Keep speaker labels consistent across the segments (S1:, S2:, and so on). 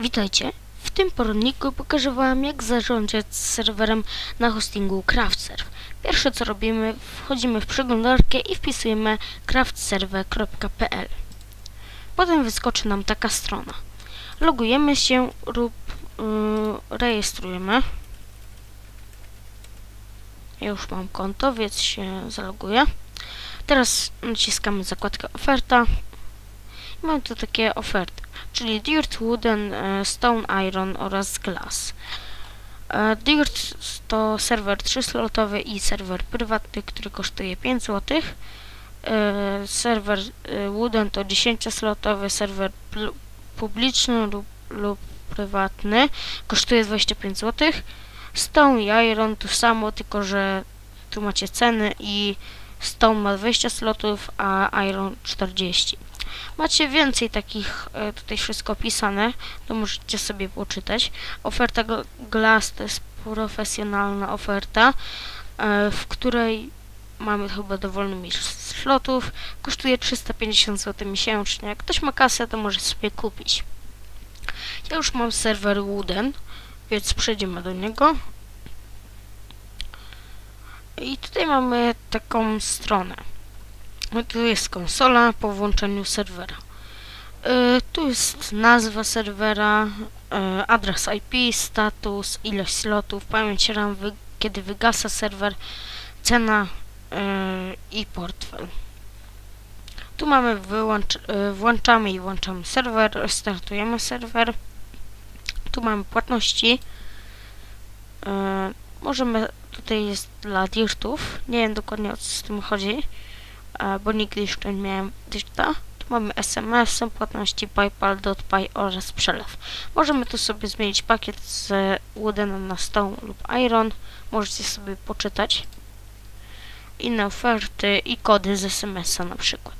S1: Witajcie. W tym poradniku pokażę Wam jak zarządzać serwerem na hostingu CraftServe. Pierwsze co robimy, wchodzimy w przeglądarkę i wpisujemy craftserver.pl Potem wyskoczy nam taka strona. Logujemy się lub yy, rejestrujemy. Ja już mam konto, więc się zaloguję. Teraz naciskamy zakładkę oferta. Mamy tu takie oferty, czyli Dirt, Wooden, e, Stone, Iron oraz Glass. E, Dirt to serwer 3-slotowy i serwer prywatny, który kosztuje 5 zł. E, Serwer Wooden to 10-slotowy serwer publiczny lub, lub prywatny, kosztuje 25 zł. Stone i Iron to samo, tylko że tu macie ceny i Stone ma 20 slotów, a Iron 40. Macie więcej takich, e, tutaj wszystko opisane, to możecie sobie poczytać. Oferta Gl- Glass to jest profesjonalna oferta, e, w której mamy chyba dowolny ilość slotów. Kosztuje 350 zł miesięcznie. Jak ktoś ma kasę, to może sobie kupić. Ja już mam serwer Wooden, więc przejdziemy do niego. I tutaj mamy taką stronę. Tu jest konsola po włączeniu serwera. Y, tu jest nazwa serwera, y, adres IP, status, ilość slotów, pamięć RAM, kiedy wygasa serwer, cena y, i portfel. Tu mamy wyłącz, włączamy i włączamy serwer, restartujemy serwer. Tu mamy płatności. Możemy, tutaj jest dla dirtów, nie wiem dokładnie o co z tym chodzi bo nigdy jeszcze nie miałem. Tu mamy SMS, płatności PayPal, DotPay oraz przelew. Możemy tu sobie zmienić pakiet z Woodena na Stone lub Iron. Możecie sobie poczytać inne oferty i kody z SMS-a na przykład.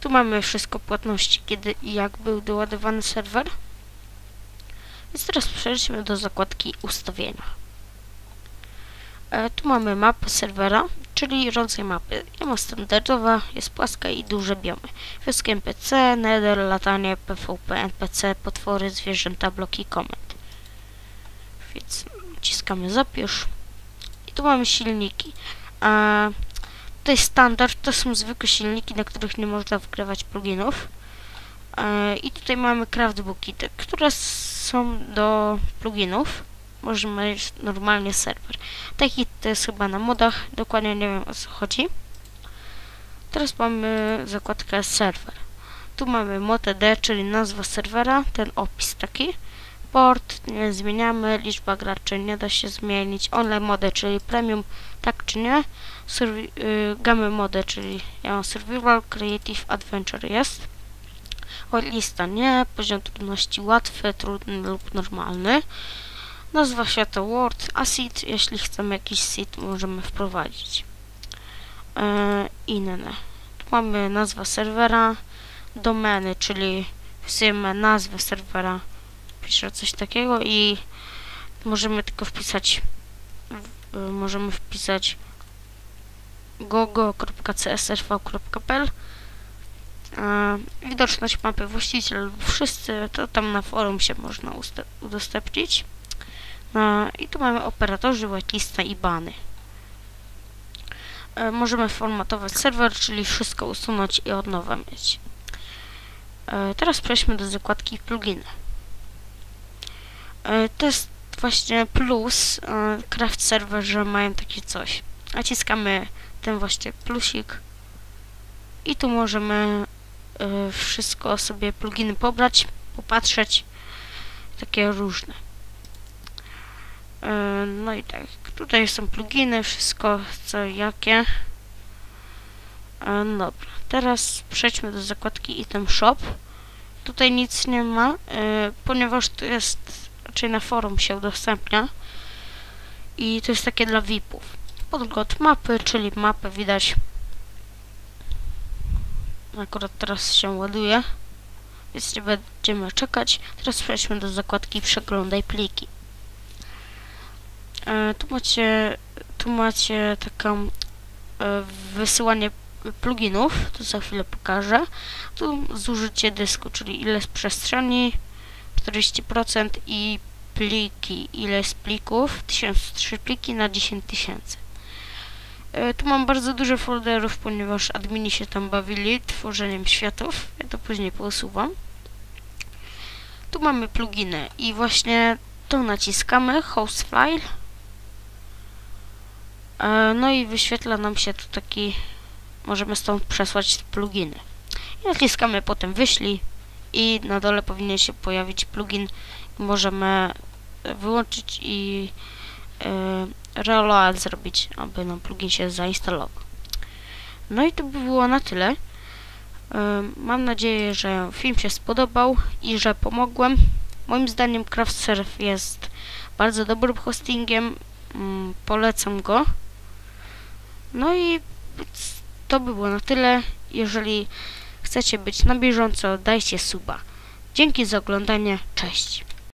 S1: Tu mamy wszystko płatności, kiedy i jak był doładowany serwer. Więc teraz przejdźmy do zakładki ustawienia. E, tu mamy mapę serwera, czyli rodzaj mapy. Ja mam standardowa, jest płaska i duże biomy. Wioski NPC, Nether, latanie, PvP, NPC, potwory, zwierzęta, bloki komend. Więc naciskamy zapisz. I tu mamy silniki. A tutaj standard to są zwykłe silniki, na których nie można wgrywać pluginów. E, I tutaj mamy craftbooki, te, które są do pluginów możemy mieć normalnie serwer. Taki to jest chyba na modach, dokładnie nie wiem o co chodzi. Teraz mamy zakładkę serwer. Tu mamy mod.ed, czyli nazwa serwera, ten opis taki. Port nie zmieniamy, liczba graczy nie da się zmienić. Online mode, czyli premium, tak czy nie. Y, gamy mode, czyli ja mam survival, creative, adventure jest. Lista nie, poziom trudności łatwy, trudny lub normalny. Nazwa świata Word, a seed, jeśli chcemy jakiś seed, możemy wprowadzić. E, inne. Tu mamy nazwę serwera, domeny, czyli wpisujemy nazwę serwera, pisze coś takiego i możemy tylko wpisać y, możemy wpisać gogo.csrv.pl e, Widoczność mapy właściciel wszyscy, to tam na forum się można udostępnić. E, I tu mamy operatorzy, whitelista i bany. E, możemy formatować serwer, czyli wszystko usunąć i od nowa mieć. E, teraz przejdźmy do zakładki pluginy. To jest właśnie plus Craft Server, że mają takie coś. Naciskamy ten właśnie plusik i tu możemy wszystko sobie pluginy pobrać, popatrzeć, takie różne. E, no i tak, tutaj są pluginy, wszystko co jakie. E, dobra, teraz przejdźmy do zakładki Item Shop. Tutaj nic nie ma, e, ponieważ to jest, raczej na forum się udostępnia. I to jest takie dla VIP-ów. Podgląd mapy, czyli mapę widać. Akurat teraz się ładuje, więc nie będziemy czekać. Teraz przejdźmy do zakładki Przeglądaj pliki. E, tu macie, tu macie taką e, wysyłanie pluginów, to za chwilę pokażę. Tu zużycie dysku, czyli ile z przestrzeni, 40% i pliki. Ile jest plików? 1003 pliki na 10 tysięcy. E, Tu mam bardzo dużo folderów, ponieważ admini się tam bawili tworzeniem światów. Ja to później pousuwam. Tu mamy pluginy i właśnie tu naciskamy host file. E, No i wyświetla nam się tu taki, możemy stąd przesłać pluginy. I naciskamy potem wyślij i na dole powinien się pojawić plugin. Możemy wyłączyć i e, reload zrobić, aby nam plugin się zainstalował. No i to by było na tyle. E, Mam nadzieję, że film się spodobał i że pomogłem. Moim zdaniem CraftSurf jest bardzo dobrym hostingiem. Mm, Polecam go. No i to by było na tyle. Jeżeli chcecie być na bieżąco, dajcie suba. Dzięki za oglądanie. Cześć.